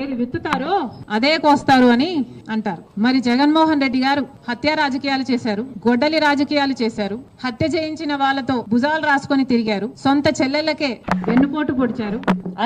ఏది విత్తుతారో అదే కోస్తారు అని అంటారు. మరి జగన్మోహన్ రెడ్డి గారు హత్య రాజకీయాలు చేశారు గొడ్డలి రాజకీయాలు చేశారు హత్య చేయించిన వాళ్ళతో భుజాలు రాసుకొని తిరిగారు సొంత చెల్లెళ్ళకే వెన్నుపోటు పొడిచారు.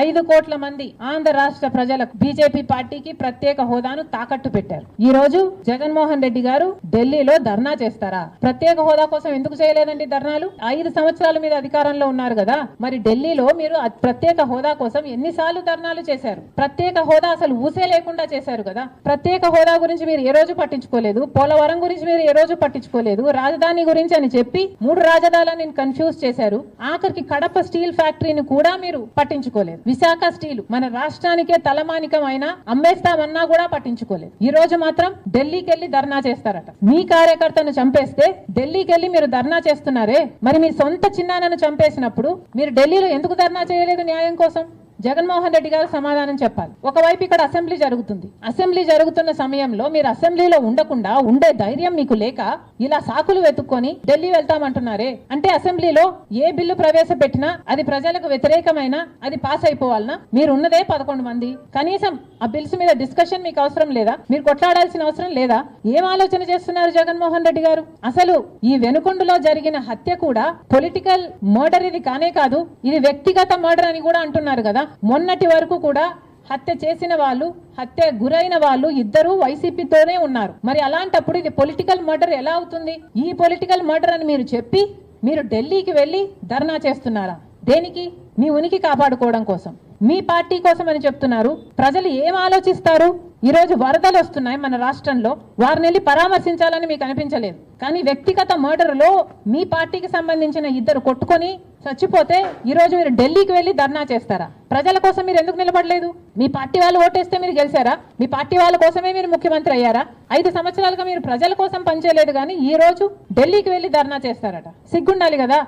ఐదు కోట్ల మంది ఆంధ్ర రాష్ట్ర ప్రజలకు బీజేపీ పార్టీకి ప్రత్యేక హోదాను తాకట్టు పెట్టారు. ఈ రోజు జగన్మోహన్ రెడ్డి గారు ఢిల్లీలో ధర్నా చేస్తారా? ప్రత్యేక హోదా కోసం ఎందుకు చేయలేదండి ధర్నాలు? ఐదు సంవత్సరాల మీద అధికారంలో ఉన్నారు కదా. మరి ఢిల్లీలో మీరు ప్రత్యేక హోదా కోసం ఎన్నిసార్లు ధర్నాలు చేశారు? ప్రత్యేక హోదా అసలు ఊసే లేకుండా చేశారు కదా. ప్రత్యేక హోదా గురించి మీరు ఏ రోజు పట్టించుకోలేదు. పోలవరం గురించి మీరు ఏ రోజు పట్టించుకోలేదు. రాజధాని గురించి అని చెప్పి మూడు రాజధానులను కన్ఫ్యూజ్ చేశారు. ఆఖరికి కడప స్టీల్ ఫ్యాక్టరీని కూడా మీరు పట్టించుకోలేదు. విశాఖ స్టీల్ మన రాష్ట్రానికే తలమానికం అయినా అమ్మేస్తామన్నా కూడా పట్టించుకోలేదు. ఈ రోజు మాత్రం ఢిల్లీకి వెళ్ళి ధర్నా చేస్తారట. మీ కార్యకర్తను చంపేస్తే ఢిల్లీకి వెళ్ళి మీరు ధర్నా చేస్తున్నారే? మరి మీ సొంత చిన్నాన్నను చంపేసినప్పుడు మీరు ఢిల్లీలో ఎందుకు ధర్నా చేయలేదు న్యాయం కోసం? జగన్మోహన్ రెడ్డి గారు సమాధానం చెప్పాలి. ఒకవైపు ఇక్కడ అసెంబ్లీ జరుగుతుంది. అసెంబ్లీ జరుగుతున్న సమయంలో మీరు అసెంబ్లీలో ఉండకుండా ఉండే ధైర్యం మీకు లేక ఇలా సాకులు వెతుక్కొని ఢిల్లీ వెళ్తామంటున్నారే. అంటే అసెంబ్లీలో ఏ బిల్లు ప్రవేశపెట్టినా అది ప్రజలకు వ్యతిరేకమైన అది పాస్ అయిపోవాలనా? మీరు ఉన్నదే పదకొండు మంది. కనీసం ఆ బిల్స్ మీద డిస్కషన్ మీకు అవసరం లేదా? మీరు కొట్లాడాల్సిన అవసరం లేదా? ఏం ఆలోచన చేస్తున్నారు జగన్మోహన్ రెడ్డి గారు? అసలు ఈ వెనుకొండలో జరిగిన హత్య కూడా పొలిటికల్ మర్డర్ ఇది కానే కాదు ఇది వ్యక్తిగత మర్డర్ అని కూడా అంటున్నారు కదా. మొన్నటి వరకు కూడా హత్య చేసిన వాళ్ళు హత్య గురైన వాళ్ళు ఇద్దరు వైసీపీతోనే ఉన్నారు. మరి అలాంటప్పుడు ఇది పొలిటికల్ మర్డర్ ఎలా అవుతుంది? ఈ పొలిటికల్ మర్డర్ అని మీరు చెప్పి మీరు ఢిల్లీకి వెళ్ళి ధర్నా చేస్తున్నారా? దేనికి? మీ ఉనికి కాపాడుకోవడం కోసం. మీ పార్టీ కోసం అని చెప్తున్నారు. ప్రజలు ఏం ఆలోచిస్తారు? ఈ రోజు వరదలు వస్తున్నాయి మన రాష్ట్రంలో. వారిని వెళ్ళి పరామర్శించాలని మీకు అనిపించలేదు. కానీ వ్యక్తిగత మర్డర్లో మీ పార్టీకి సంబంధించిన ఇద్దరు కొట్టుకొని చచ్చిపోతే ఈ రోజు మీరు ఢిల్లీకి వెళ్ళి ధర్నా చేస్తారా? ప్రజల కోసం మీరు ఎందుకు నిలబడలేదు? మీ పార్టీ వాళ్ళు ఓటేస్తే మీరు గెలిచారా? మీ పార్టీ వాళ్ళ కోసమే మీరు ముఖ్యమంత్రి అయ్యారా? ఐదు సంవత్సరాలుగా మీరు ప్రజల కోసం పనిచేయలేదు కానీ ఈ రోజు ఢిల్లీకి వెళ్ళి ధర్నా చేస్తారట. సిగ్గుండాలి కదా?